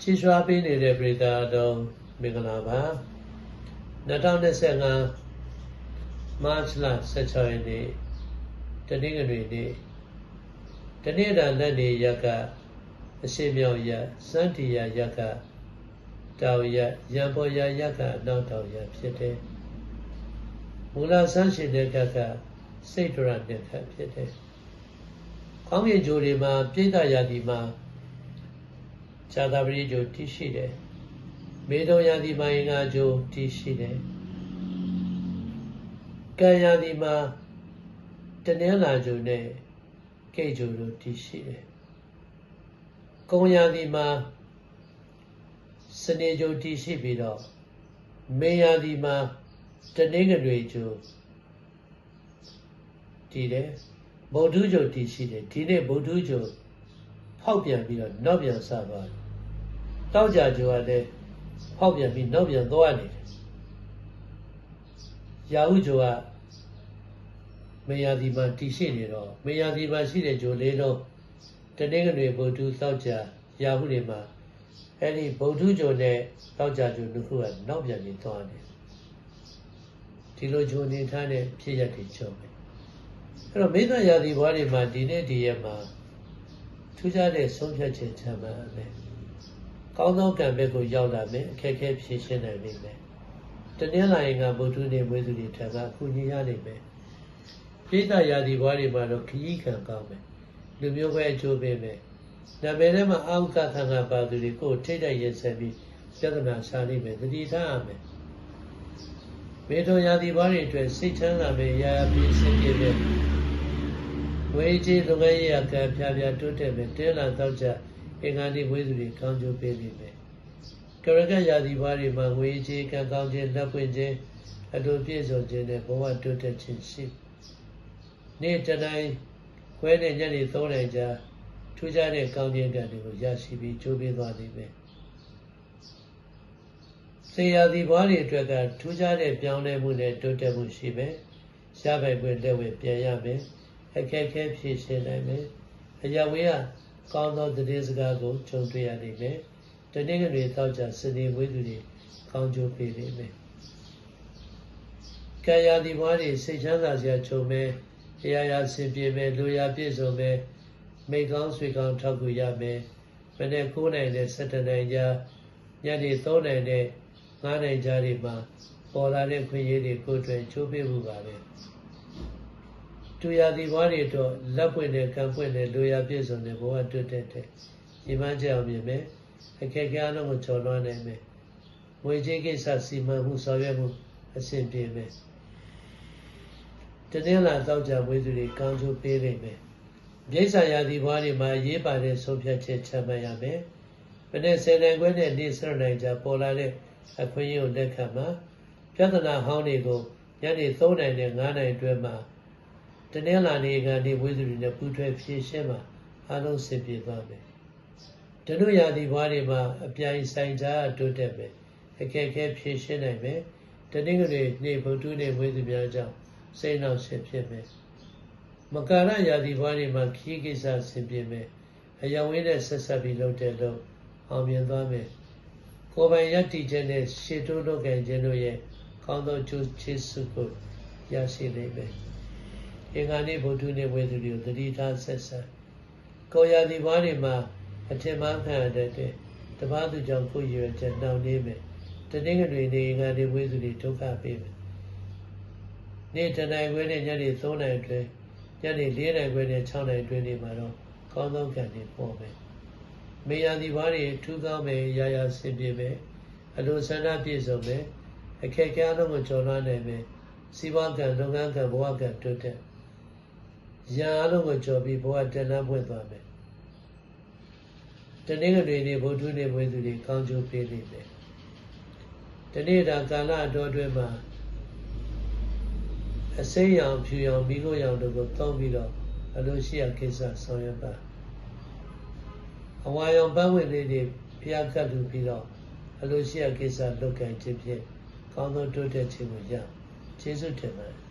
ချီးရွှာပေးနေတဲ့ပြည်သားတော်မင်္ဂလာပါ2025မတ်လ16ရက်နေ့တနင်္ဂနွေနေ့တနေ့တာလက်နေရက်ကအရှိမြောက်ရက်စန္တီယာရက်ကတောင်ရက်ရံပေါ်ရရက်ကအနောက်တောင်ရက်ဖြစ်တယ်မူလဆန်းရှင်တဲ့ကကစိတ်ဒရတဲ့ခတ်ဖြစ်တယ်။ခေါင်းပြင်ဂျိုတွေမှာပြိဿရာသီမှာ ဇာတာပရိဂျိုတည်ရှိတယ်။မေတုံရာသီမှာအင်္ဂါဂျိုတည်ရှိတယ်။ကံရာသီမှာတနင်္လာဂျိုနဲ့ကိတ်ဂျိုတို့တည်ရှိတယ်။ကုံရာသီမှာစနေဂျိုတည်ရှိပြီးတော့မေရာသီမှာတနင်္ဂနွေဂျိုတည်တယ်ဗုဒ္ဓဂျိုတည်ရှိတယ်ဒီနေ့ဗုဒ္ဓဂျိုဖောက်ပြန်ပြီးတော့နောက်ပြန်ဆသွားတယ် တောက်ကြဂျိုကလည်းဖောက်ပြန်ပြီးနောက်ပြန်သွားနေတယ်ရာဟုဂျိုကမေယာဒီမှာတည်ရှိနေတော့မေယာဒီမှာရှိတဲ့ဂျိုလေးလုံးတနင်္ဂနွေဗုဒ္ဓတောက်ကြရာဟုတွေမှာအဲ့ဒီဗုဒ္ဓဂျိုနဲ့တောက်ကြဂျိုနှစ်ခုကနောက်ပြန်ပြီးသွားနေဒီလိုဂျိုနေထားတဲ့ဖြစ်ရက်တွေချုပ်တယ်အဲ့တော့မိသရာသီဘွားတွေမှာဒီနေ့ဒီရက်မှာထူးခြားတဲ့ဆုံးဖြတ်ချက်ချမှတ်ရမယ်။ ကောင်းသောကံဘက်ကိုရောက်လာမယ်အခက်အခဲဖြေရှင်းနိုင်နိုင်မယ်။တနင်္လာရင်ကဗုဒ္ဓနေ့မွေးသူတွေထပ်ကအကူညီရနိုင်မယ်။ပိဋကရာသီဘွားတွေမှာတော့ခရီးခံကောင်းမယ်။လူမျိုးပဲအကျိုးပေးမယ်။နာမည်ထဲမှာအာဟုကသံဃာပါသူတွေကိုထိတ်တိုက်ရင်ဆက်ပြီးပြဿနာရှာနိုင်မယ်တတိထားရမယ်။မေထုံရာသီဘွားတွေအတွက်စိတ်ချမ်းသာမယ်ရာရာပြည့်စုံပြည့်မယ်ဝေကြီးလူငယ်ရကံဖြာဖြာတိုးတက်မယ်တဲလာတော့ကြ အင်္ဂါဒီဝေးသူတွေကောင်းကျိုးပေးပြီမယ်ကရကရာသီဘာတွေမှာဝေကြီးကံကောင်းခြင်းလက်ပွင့်ခြင်းအလိုပြည့်စုံခြင်းနဲ့ဘဝတိုးတက်ခြင်းရှိနေ့တတိုင်းခွဲတဲ့ညနေ3နိုင်ကြာထူးခြားတဲ့ကောင်းခြင်းကံတွေကိုရရှိပြီးကျိုးပေးသွားလိမ့်မယ်စေရာသီဘွားတွေအတွက်ကထူးခြားတဲ့ပြောင်းလဲမှုနဲ့တိုးတက်မှုရှိမယ်။ရှားပိုင်ပွင့်လက်ဝဲပြန်ရမယ်။အခက်ခဲဖြေရှင်းနိုင်မယ်အရာဝေးက ကောင်းသောတည်စကားကိုကြုံတွေ့ရနိုင်မယ်တနေ့ကလေးတောက်ကြစနေဝေးသူတွေကောင်းကျိုးပေးနိုင်မယ်ကာယဒီဘွားတွေစိတ်ချမ်းသာစရာခြုံမယ်အရာရာဆင်ပြေမယ်လူရာပြည့်စုံမယ်မိကောင်းဆွေကောင်းထောက်ကူရမယ်မနေ့9နိုင်နဲ့17နိုင်ကြာညနေ3နိုင်နဲ့9နိုင်ကြာတွေမှာပေါ်လာတဲ့ခွင့်ရည်တွေကိုအတွက်ချိုးပေးမှုပါပဲ တူရသည်ဘွားတွေတော့လက်ပွင့်တဲ့ကံပွင့်တဲ့လူရပြည့်စုံတဲ့ဘဝတွေ့တဲ့တဲ့ညီမကြအောင်မြင်မယ်အခက်အခဲအလုံးကိုကျော်လွှားနိုင်မယ်ဝေချင်းကိစ္စစီမံမှုဆောင်ရွက်မှုအဆင်ပြေမယ်တနင်္လာတောက်ကြဝေသူတွေကောင်းကျိုးပေးနိုင်မယ်ပြိဿရာသီဘွားတွေမှာရေးပါတဲ့ဆုံးဖြတ်ချက်ချမှတ်ရမယ်မနေ့ဆယ်နိုင်ခွဲနဲ့နေ့စရနိုင်ကြပေါ်လာတဲ့အခွင့်အရေးကိုလက်ခံမှာပြဿနာဟောင်းတွေကိုညနေ3နိုင်နဲ့9နိုင်အတွင်းမှာ တနင်္လာနေ့ကနေဝိသုတွေနဲ့ပူးထွဲဖြည့်ရှင်းမှာအလုံးစင်ပြေသွားမယ်။တနုရာသီဘွားတွေမှာအပြိုင်ဆိုင်ကြတိုးတက်မယ်။အခက်အခဲဖြည့်ရှင်းနိုင်မယ်။တနင်္ဂနွေနေ့ဗုဒ္ဓနေ့ဝိသုများကြောင့်စိတ်နှောက်ရှက်ဖြစ်မယ်။မကာရရာသီဘွားတွေမှာခီးကိစ္စဆင်ပြေမယ်။အယဝင်းနဲ့ဆက်ဆက်ပြီးလုပ်တဲ့လို့အောင်မြင်သွားမယ်။ကိုယ်ပိုင်ယက်တီခြင်းနဲ့ရှေတိုးလုပ်ကြခြင်းတို့ရဲ့ကောင်းသောကျိုးချေးစုကိုရရှိနိုင်မယ်။ အင်္ဂါနေ့ဗုဒ္ဓနေ့ဝေသူတွေကိုတတိထားဆက်ဆက်ကိုရာဒီဘွားတွေမှာအထင်မှားခံရတဲ့တပားသူကြောင့်ကိုရွယ်ချက်တောင်းနေမယ်တနင်္ဂနွေနေ့အင်္ဂါနေ့ဝေသူတွေဒုက္ခပေးမယ်နေ့တနိုင်ခွဲနဲ့ညနေ3နိုင်အတွင်းညနေ4နိုင်ခွဲနဲ့6နိုင်အတွင်းနေမှာတော့ကောင်းသောကံတွေပေါ်မယ်မေယာဒီဘွားတွေထူးကောင်းမယ်ရာရာဆင်ပြေမယ်အလိုဆန္ဒပြည့်စုံမယ်အခက်အခဲအလုံးကိုကျော်လွှားနိုင်မယ်စီးပွားကံလုပ်ငန်းကံဘဝကံတိုးတက် ရန်အလုံးကိုကြော်ပြီးဘဝတဏှာပွင့်သွားမယ်တနေ့ကလေးနေဘုဒ္ဓနေဘွေသူတွေကောင်းကျိုးပေးနေတယ်တနေ့တာကာလအတော်အတွင်းမှာအစိမ်းရောင်ဖြူရောင်မိခိုးရောင်တို့ကိုတောင်းပြီးတော့အလိုရှိရကိစ္စဆောင်ရွက်ပါအဝါရောင်ပန်းဝင်လေးတွေဖျားကတ်လူပြီးတော့အလိုရှိရကိစ္စလုပ်ကင်ခြင်းဖြင့်ကောင်းသောတိုးတက်ခြင်းကိုရကျေးဇူးတင်ပါတယ်